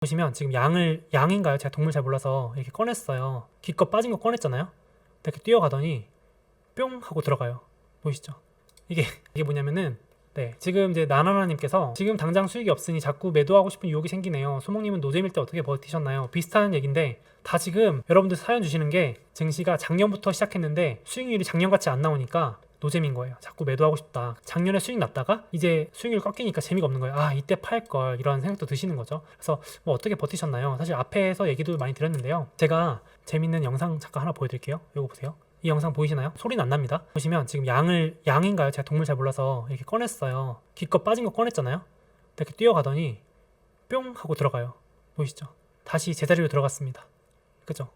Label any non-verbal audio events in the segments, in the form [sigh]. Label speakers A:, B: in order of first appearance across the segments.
A: 보시면 지금 양을 양인가요? 제가 동물 잘 몰라서 이렇게 꺼냈어요. 기껏 빠진 거 꺼냈잖아요. 이렇게 뛰어가더니 뿅 하고 들어가요. 보이시죠? 이게 이게 뭐냐면은 네 지금 이제 나나나님께서 지금 당장 수익이 없으니 자꾸 매도하고 싶은 유혹이 생기네요. 소목님은 노잼일 때 어떻게 버티셨나요? 비슷한 얘기인데 다 지금 여러분들 사연 주시는 게 증시가 작년부터 시작했는데 수익률이 작년 같이 안 나오니까 노잼인 거예요. 자꾸 매도하고 싶다. 작년에 수익 났다가 이제 수익률 꺾이니까 재미가 없는 거예요. 아 이때 팔 걸 이런 생각도 드시는 거죠. 그래서 뭐 어떻게 버티셨나요? 사실 앞에서 얘기도 많이 드렸는데요. 제가 재밌는 영상 잠깐 하나 보여드릴게요. 이거 보세요. 이 영상 보이시나요? 소리는 안 납니다. 보시면 지금 양을 양인가요? 제가 동물 잘 몰라서 이렇게 꺼냈어요. 기껏 빠진 거 꺼냈잖아요. 이렇게 뛰어가더니 뿅 하고 들어가요. 보이시죠? 다시 제자리로 들어갔습니다. 그죠?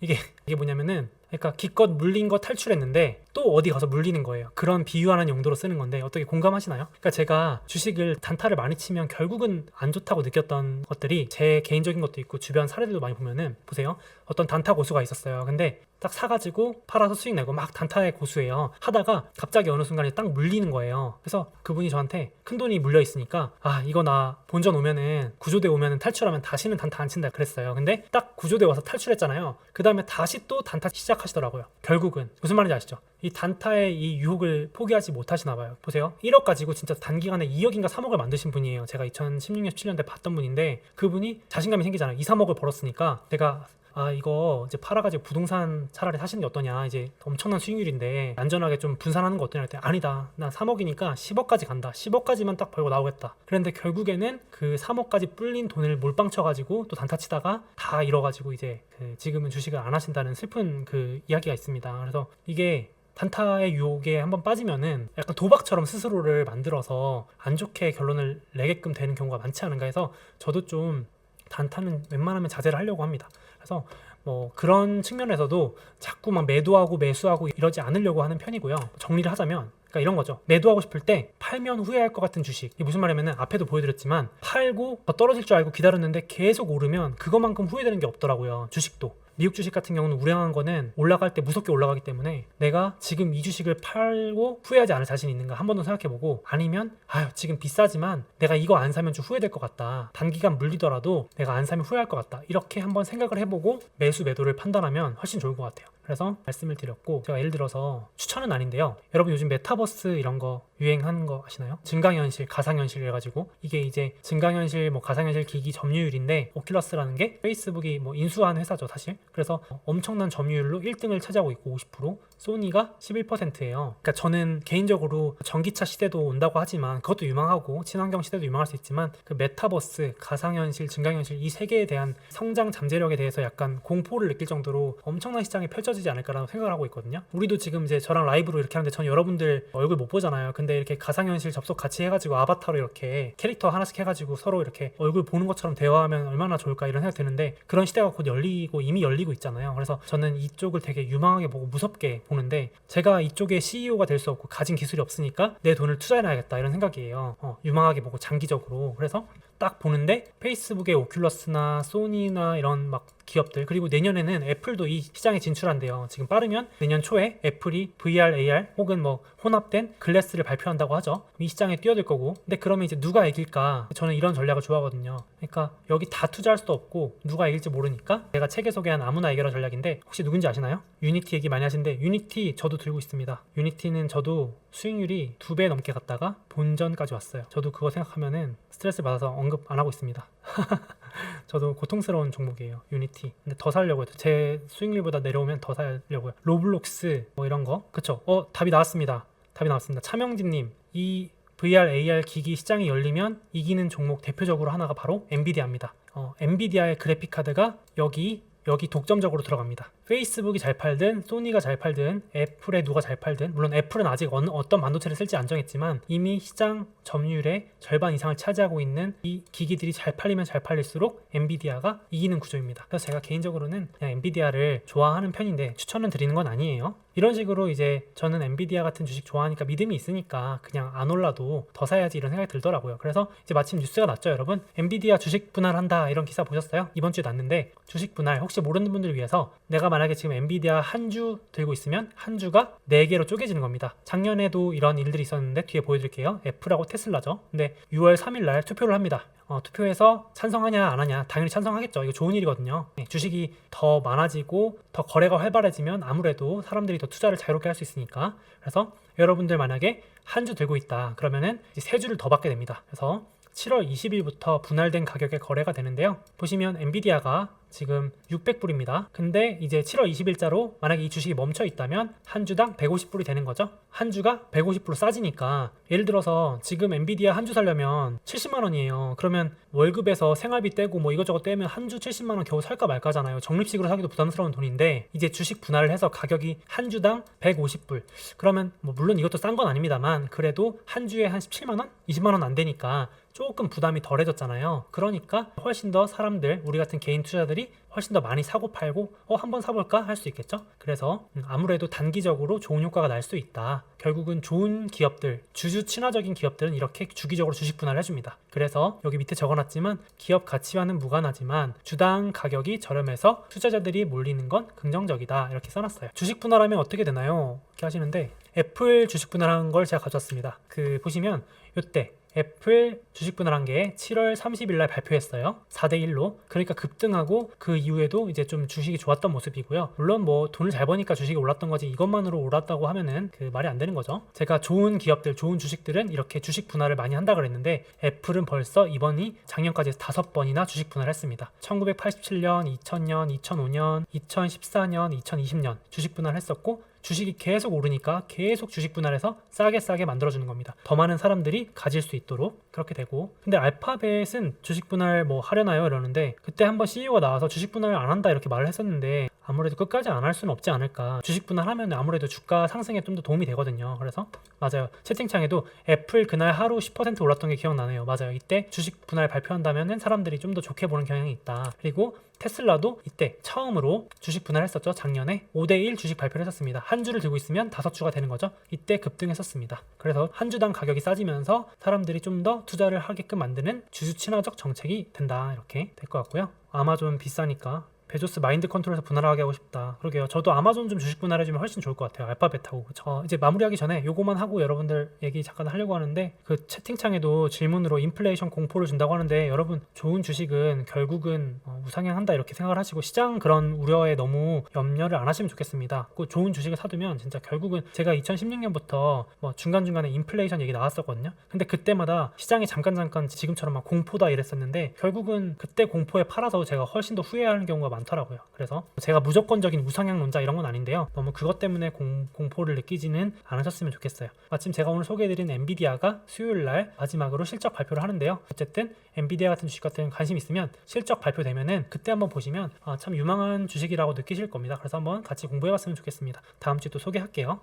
A: 이게 이게 뭐냐면은 그러니까 기껏 물린 거 탈출했는데 또 어디 가서 물리는 거예요. 그런 비유하는 용도로 쓰는 건데 어떻게 공감하시나요? 그러니까 제가 주식을 단타를 많이 치면 결국은 안 좋다고 느꼈던 것들이 제 개인적인 것도 있고 주변 사례들도 많이 보면은 보세요. 어떤 단타 고수가 있었어요. 근데 딱 사가지고 팔아서 수익 내고 막 단타의 고수예요. 하다가 갑자기 어느 순간에 딱 물리는 거예요. 그래서 그분이 저한테 큰 돈이 물려 있으니까 아 이거 나 본전 오면은 구조대 오면은 탈출하면 다시는 단타 안 친다 그랬어요. 근데 딱 구조대 와서 탈출했잖아요. 그 다음에 다시 또 단타 시작하시더라고요. 결국은 무슨 말인지 아시죠? 이 단타의 이 유혹을 포기하지 못하시나 봐요. 보세요. 1억 가지고 진짜 단기간에 2억인가 3억을 만드신 분이에요. 제가 2016년, 17년대 봤던 분인데 그분이 자신감이 생기잖아요. 2, 3억을 벌었으니까 내가 아 이거 이제 팔아가지고 부동산 차라리 사시는 게 어떠냐. 이제 엄청난 수익률인데 안전하게 좀 분산하는 거 어떠냐. 할 때 아니다. 난 3억이니까 10억까지 간다. 10억까지만 딱 벌고 나오겠다. 그런데 결국에는 그 3억까지 불린 돈을 몰빵 쳐가지고 또 단타 치다가 다 잃어가지고 이제 그 지금은 주식을 안 하신다는 슬픈 그 이야기가 있습니다. 그래서 이게 단타의 유혹에 한번 빠지면은 약간 도박처럼 스스로를 만들어서 안 좋게 결론을 내게끔 되는 경우가 많지 않은가 해서 저도 좀 단타는 웬만하면 자제를 하려고 합니다. 그래서 뭐 그런 측면에서도 자꾸 막 매도하고 매수하고 이러지 않으려고 하는 편이고요. 정리를 하자면 그러니까 이런 거죠. 매도하고 싶을 때 팔면 후회할 것 같은 주식. 이게 무슨 말이냐면은 앞에도 보여드렸지만 팔고 더 떨어질 줄 알고 기다렸는데 계속 오르면 그것만큼 후회되는 게 없더라고요. 주식도. 미국 주식 같은 경우는 우량한 거는 올라갈 때 무섭게 올라가기 때문에 내가 지금 이 주식을 팔고 후회하지 않을 자신이 있는가 한 번 더 생각해보고 아니면 아유 지금 비싸지만 내가 이거 안 사면 좀 후회될 것 같다. 단기간 물리더라도 내가 안 사면 후회할 것 같다. 이렇게 한번 생각을 해보고 매수 매도를 판단하면 훨씬 좋을 것 같아요 그래서 말씀을 드렸고 제가 예를 들어서 추천은 아닌데요 여러분 요즘 메타버스 이런 거 유행하는 거 아시나요? 증강현실, 가상현실 해가지고 이게 이제 증강현실, 뭐 가상현실 기기 점유율인데 오큘러스라는 게 페이스북이 뭐 인수한 회사죠 사실. 그래서 엄청난 점유율로 1등을 차지하고 있고 50%, 소니가 11%예요. 그러니까 저는 개인적으로 전기차 시대도 온다고 하지만 그것도 유망하고 친환경 시대도 유망할 수 있지만 그 메타버스, 가상현실, 증강현실 이세 개에 대한 성장 잠재력에 대해서 약간 공포를 느낄 정도로 엄청난 시장이 펼쳐 지지 않을까라는 생각을 하고 있거든요. 우리도 지금 이제 저랑 라이브로 이렇게 하는데 전 여러분들 얼굴 못 보잖아요. 근데 이렇게 가상현실 접속 같이 해가지고 아바타로 이렇게 캐릭터 하나씩 해가지고 서로 이렇게 얼굴 보는 것처럼 대화하면 얼마나 좋을까 이런 생각 드는데 그런 시대가 곧 열리고 이미 열리고 있잖아요. 그래서 저는 이쪽을 되게 유망하게 보고 무섭게 보는데 제가 이쪽에 CEO가 될 수 없고 가진 기술이 없으니까 내 돈을 투자해놔야겠다 이런 생각이에요. 어, 유망하게 보고 장기적으로 그래서 딱 보는데 페이스북의 오큘러스나 소니나 이런 막 기업들 그리고 내년에는 애플도 이 시장에 진출한대요. 지금 빠르면 내년 초에 애플이 VR, AR 혹은 뭐 혼합된 글래스를 발표한다고 하죠. 이 시장에 뛰어들 거고. 근데 그러면 이제 누가 이길까? 저는 이런 전략을 좋아하거든요. 그러니까 여기 다 투자할 수도 없고 누가 이길지 모르니까 제가 책에 소개한 아무나 이겨라 전략인데 혹시 누군지 아시나요? 유니티 얘기 많이 하시는데 유니티 저도 들고 있습니다. 유니티는 저도 수익률이 두 배 넘게 갔다가 본전까지 왔어요. 저도 그거 생각하면은 스트레스 받아서 언급 안 하고 있습니다. [laughs] [laughs] 저도 고통스러운 종목이에요. 유니티. 근데 더 살려고요. 제 수익률보다 내려오면 더 살려고요. 로블록스 뭐 이런 거. 그쵸? 어 답이 나왔습니다. 답이 나왔습니다. 차명진님 이 VR, AR 기기 시장이 열리면 이기는 종목 대표적으로 하나가 바로 엔비디아입니다. 어, 엔비디아의 그래픽 카드가 여기 여기 독점적으로 들어갑니다. 페이스북이 잘 팔든 소니가 잘 팔든 애플에 누가 잘 팔든 물론 애플은 아직 어느, 어떤 반도체를 쓸지 안 정했지만 이미 시장 점유율의 절반 이상을 차지하고 있는 이 기기들이 잘 팔리면 잘 팔릴수록 엔비디아가 이기는 구조입니다. 그래서 제가 개인적으로는 그냥 엔비디아를 좋아하는 편인데 추천은 드리는 건 아니에요. 이런 식으로 이제 저는 엔비디아 같은 주식 좋아하니까 믿음이 있으니까 그냥 안 올라도 더 사야지 이런 생각이 들더라고요. 그래서 이제 마침 뉴스가 났죠, 여러분. 엔비디아 주식 분할한다 이런 기사 보셨어요? 이번 주에 났는데 주식 분할 혹시 모르는 분들 위해서 내가 만약에 지금 엔비디아 한 주 들고 있으면 한 주가 네 개로 쪼개지는 겁니다. 작년에도 이런 일들이 있었는데 뒤에 보여드릴게요. 애플하고 테슬라죠. 근데 6월 3일 날 투표를 합니다. 어, 투표해서 찬성하냐 안 하냐 당연히 찬성하겠죠. 이거 좋은 일이거든요. 네, 주식이 더 많아지고 더 거래가 활발해지면 아무래도 사람들이 더 투자를 자유롭게 할 수 있으니까 그래서 여러분들 만약에 한 주 들고 있다 그러면은 세 주를 더 받게 됩니다. 그래서 7월 20일부터 분할된 가격에 거래가 되는데요. 보시면 엔비디아가 지금 600불입니다. 근데 이제 7월 20일자로 만약에 이 주식이 멈춰 있다면 한 주당 150불이 되는 거죠. 한 주가 150불 싸지니까 예를 들어서 지금 엔비디아 한 주 살려면 70만 원이에요. 그러면 월급에서 생활비 떼고 뭐 이것저것 떼면 한 주 70만 원 겨우 살까 말까잖아요. 적립식으로 사기도 부담스러운 돈인데 이제 주식 분할을 해서 가격이 한 주당 150불. 그러면 뭐 물론 이것도 싼 건 아닙니다만 그래도 한 주에 한 17만 원, 20만 원 안 되니까 조금 부담이 덜해졌잖아요. 그러니까 훨씬 더 사람들, 우리 같은 개인 투자들이 훨씬 더 많이 사고 팔고 어 한번 사볼까 할 수 있겠죠. 그래서 음, 아무래도 단기적으로 좋은 효과가 날 수 있다. 결국은 좋은 기업들, 주주 친화적인 기업들은 이렇게 주기적으로 주식 분할을 해줍니다. 그래서 여기 밑에 적어놨지만 기업 가치와는 무관하지만 주당 가격이 저렴해서 투자자들이 몰리는 건 긍정적이다 이렇게 써놨어요. 주식 분할하면 어떻게 되나요? 이렇게 하시는데 애플 주식 분할한 걸 제가 가져왔습니다. 그 보시면 요때 애플 주식 분할한 게 7월 30일 날 발표했어요. 4대 1로. 그러니까 급등하고 그 이후에도 이제 좀 주식이 좋았던 모습이고요. 물론 뭐 돈을 잘 버니까 주식이 올랐던 거지 이것만으로 올랐다고 하면은 그 말이 안 되는 거죠. 제가 좋은 기업들, 좋은 주식들은 이렇게 주식 분할을 많이 한다 그랬는데 애플은 벌써 이번이 작년까지 다섯 번이나 주식 분할을 했습니다. 1987년, 2000년, 2005년, 2014년, 2020년 주식 분할을 했었고 주식이 계속 오르니까 계속 주식 분할해서 싸게 싸게 만들어주는 겁니다. 더 많은 사람들이 가질 수 있 도록 그렇게 되고. 근데 알파벳은 주식 분할 뭐 하려나요? 이러는데 그때 한번 CEO가 나와서 주식 분할 안 한다 이렇게 말을 했었는데 아무래도 끝까지 안 할 수는 없지 않을까. 주식 분할하면 아무래도 주가 상승에 좀 더 도움이 되거든요. 그래서 맞아요. 채팅창에도 애플 그날 하루 10% 올랐던 게 기억나네요. 맞아요. 이때 주식 분할 발표한다면은 사람들이 좀 더 좋게 보는 경향이 있다. 그리고 테슬라도 이때 처음으로 주식 분할했었죠. 작년에 5대1 주식 발표를 했었습니다. 한 주를 들고 있으면 다섯 주가 되는 거죠. 이때 급등했었습니다. 그래서 한 주당 가격이 싸지면서 사람들이 좀 더 투자를 하게끔 만드는 주주 친화적 정책이 된다. 이렇게 될 것 같고요. 아마존 비싸니까 베조스 마인드 컨트롤에서 분할하게 하고 싶다. 그러게요. 저도 아마존 좀 주식 분할해주면 훨씬 좋을 것 같아요. 알파벳하고. 어, 이제 마무리하기 전에 요거만 하고 여러분들 얘기 잠깐 하려고 하는데 그 채팅창에도 질문으로 인플레이션 공포를 준다고 하는데 여러분 좋은 주식은 결국은 어, 우상향한다 이렇게 생각을 하시고 시장 그런 우려에 너무 염려를 안 하시면 좋겠습니다. 그 좋은 주식을 사두면 진짜 결국은 제가 2016년부터 뭐 중간중간에 인플레이션 얘기 나왔었거든요. 근데 그때마다 시장이 잠깐 잠깐 지금처럼 막 공포다 이랬었는데 결국은 그때 공포에 팔아서 제가 훨씬 더 후회하는 경우가 많 더라고요. 그래서 제가 무조건적인 우상향론자 이런 건 아닌데요. 너무 그것 때문에 공, 공포를 느끼지는 않으셨으면 좋겠어요. 마침 제가 오늘 소개해드린 엔비디아가 수요일 날 마지막으로 실적 발표를 하는데요. 어쨌든 엔비디아 같은 주식 같은 관심 있으면 실적 발표되면은 그때 한번 보시면 아, 참 유망한 주식이라고 느끼실 겁니다. 그래서 한번 같이 공부해봤으면 좋겠습니다. 다음 주에 또 소개할게요.